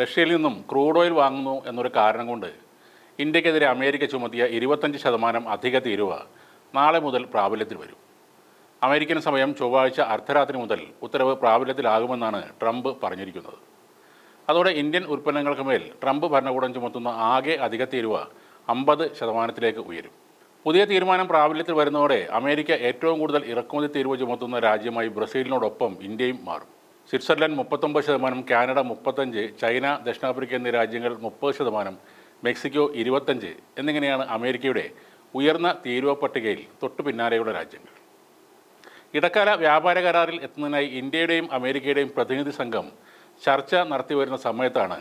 റഷ്യയിൽ നിന്നും crude oil വാങ്ങുന്നു എന്നൊരു കാരണം കൊണ്ട് ഇന്ത്യക്കെതിരെ അമേരിക്ക ചുമത്തിയ ഇരുപത്തഞ്ച് ശതമാനം അധിക തീരുവ നാളെ മുതൽ പ്രാബല്യത്തിൽ വരും. അമേരിക്കൻ സമയം ചൊവ്വാഴ്ച അർദ്ധരാത്രി മുതൽ ഉത്തരവ് പ്രാബല്യത്തിലാകുമെന്നാണ് ട്രംപ് പറഞ്ഞിരിക്കുന്നത്. അതോടെ ഇന്ത്യൻ ഉൽപ്പന്നങ്ങൾക്ക് മേൽ ട്രംപ് ഭരണകൂടം ചുമത്തുന്ന ആകെ അധിക തീരുവ അമ്പത് ശതമാനത്തിലേക്ക് ഉയരും. പുതിയ തീരുമാനം പ്രാബല്യത്തിൽ വരുന്നതോടെ അമേരിക്ക ഏറ്റവും കൂടുതൽ ഇറക്കുമതി തീരുവ ചുമത്തുന്ന രാജ്യമായി ബ്രസീലിനോടൊപ്പം ഇന്ത്യയും മാറും. സ്വിറ്റ്സർലൻഡ് മുപ്പത്തൊമ്പത് ശതമാനം കാനഡ മുപ്പത്തഞ്ച് ചൈന ദക്ഷിണാഫ്രിക്ക എന്നീ രാജ്യങ്ങൾ മുപ്പത് ശതമാനം മെക്സിക്കോ ഇരുപത്തഞ്ച് എന്നിങ്ങനെയാണ് അമേരിക്കയുടെ ഉയർന്ന തീരുവ പട്ടികയിൽ തൊട്ടു പിന്നാലെയുള്ള രാജ്യങ്ങൾ. ഇടക്കാല വ്യാപാര കരാറിൽ എത്തുന്നതിനായി ഇന്ത്യയുടെയും അമേരിക്കയുടെയും പ്രതിനിധി സംഘം ചർച്ച നടത്തിവരുന്ന സമയത്താണ്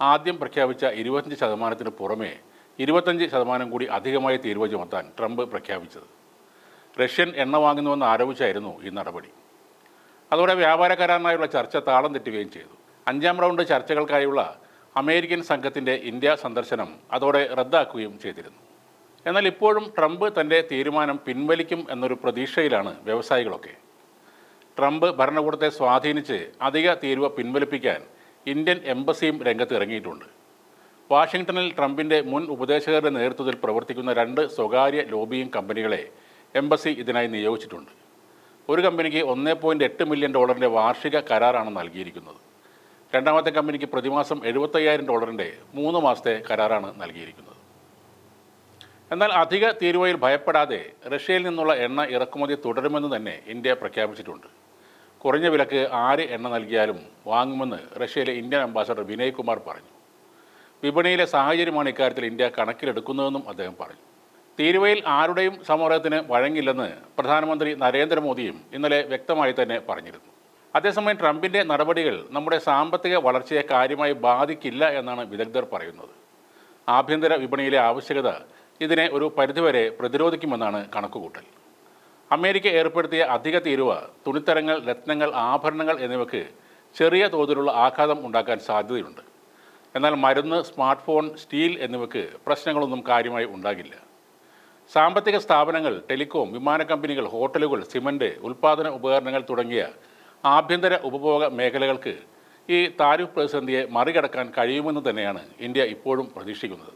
ആദ്യം പ്രഖ്യാപിച്ച ഇരുപത്തഞ്ച് ശതമാനത്തിന് പുറമേ ഇരുപത്തഞ്ച് ശതമാനം കൂടി അധികമായി തീരുവ ചുമത്താൻ ട്രംപ് പ്രഖ്യാപിച്ചത്. റഷ്യൻ എണ്ണ വാങ്ങുന്നുവെന്ന് ആരോപിച്ചായിരുന്നു ഈ നടപടി. അതോടെ വ്യാപാര കരാറിനായുള്ള ചർച്ച താളം തെറ്റുകയും ചെയ്തു. അഞ്ചാം റൗണ്ട് ചർച്ചകൾക്കായുള്ള അമേരിക്കൻ സംഘത്തിന്റെ ഇന്ത്യ സന്ദർശനം അതോടെ റദ്ദാക്കുകയും ചെയ്തിരുന്നു. എന്നാൽ ഇപ്പോഴും ട്രംപ് തന്റെ തീരുമാനം പിൻവലിക്കും എന്നൊരു പ്രതീക്ഷയിലാണ് വ്യവസായികളൊക്കെ. ട്രംപ് ഭരണകൂടത്തെ സ്വാധീനിച്ച് അധിക തീരുവ പിൻവലിപ്പിക്കാൻ ഇന്ത്യൻ എംബസിയും രംഗത്ത് ഇറങ്ങിയിട്ടുണ്ട്. വാഷിംഗ്ടണിൽ ട്രംപിന്റെ മുൻ ഉപദേശകരുടെ നേതൃത്വത്തിൽ പ്രവർത്തിക്കുന്ന രണ്ട് സ്വകാര്യ ലോബിയിങ് കമ്പനികളെ എംബസി ഇതിനായി നിയോഗിച്ചിട്ടുണ്ട്. ഒരു കമ്പനിക്ക് ഒന്നേ പോയിന്റ് എട്ട് മില്യൺ ഡോളറിന്റെ വാർഷിക കരാറാണ് നൽകിയിരിക്കുന്നത്. രണ്ടാമത്തെ കമ്പനിക്ക് പ്രതിമാസം എഴുപത്തയ്യായിരം ഡോളറിന്റെ മൂന്ന് മാസത്തെ കരാറാണ് നൽകിയിരിക്കുന്നത്. എന്നാൽ അധിക തീരുവയിൽ ഭയപ്പെടാതെ റഷ്യയിൽ നിന്നുള്ള എണ്ണ ഇറക്കുമതി തുടരുമെന്ന് തന്നെ ഇന്ത്യ പ്രഖ്യാപിച്ചിട്ടുണ്ട്. കുറഞ്ഞ വിലക്ക് ആര് എണ്ണ നൽകിയാലും വാങ്ങുമെന്ന് റഷ്യയിലെ ഇന്ത്യൻ അംബാസഡർ വിനയ് കുമാർ പറഞ്ഞു. വിപണിയിലെ സാഹചര്യമാണ് ഇക്കാര്യത്തിൽ ഇന്ത്യ കണക്കിലെടുക്കുന്നതെന്നും അദ്ദേഹം പറഞ്ഞു. തീരുവയിൽ ആരുടെയും സമരത്തിന് വഴങ്ങില്ലെന്ന് പ്രധാനമന്ത്രി നരേന്ദ്രമോദിയും ഇന്നലെ വ്യക്തമായി തന്നെ പറഞ്ഞിരുന്നു. അതേസമയം ട്രംപിന്റെ നടപടികൾ നമ്മുടെ സാമ്പത്തിക വളർച്ചയെ കാര്യമായി ബാധിക്കില്ല എന്നാണ് വിദഗ്ധർ പറയുന്നത്. ആഭ്യന്തര വിപണിയിലെ ആവശ്യകത ഇതിനെ ഒരു പരിധിവരെ പ്രതിരോധിക്കുമെന്നാണ് കണക്കുകൂട്ടൽ. അമേരിക്ക ഏർപ്പെടുത്തിയ അധിക തീരുവ തുണിത്തരങ്ങൾ രത്നങ്ങൾ ആഭരണങ്ങൾ എന്നിവയ്ക്ക് ചെറിയ തോതിലുള്ള ആഘാതം ഉണ്ടാക്കാൻ സാധ്യതയുണ്ട്. എന്നാൽ മരുന്ന് സ്മാർട്ട് ഫോൺ സ്റ്റീൽ എന്നിവയ്ക്ക് പ്രശ്നങ്ങളൊന്നും കാര്യമായി ഉണ്ടാകില്ല. സാമ്പത്തിക സ്ഥാപനങ്ങൾ ടെലികോം വിമാന കമ്പനികൾ ഹോട്ടലുകൾ സിമന്റ് ഉൽപ്പാദന ഉപകരണങ്ങൾ തുടങ്ങിയ ആഭ്യന്തര ഉപഭോഗ മേഖലകൾക്ക് ഈ താരിഫ് പ്രതിസന്ധിയെ മറികടക്കാൻ കഴിയുമെന്ന് തന്നെയാണ് ഇന്ത്യ ഇപ്പോഴും പ്രതീക്ഷിക്കുന്നത്.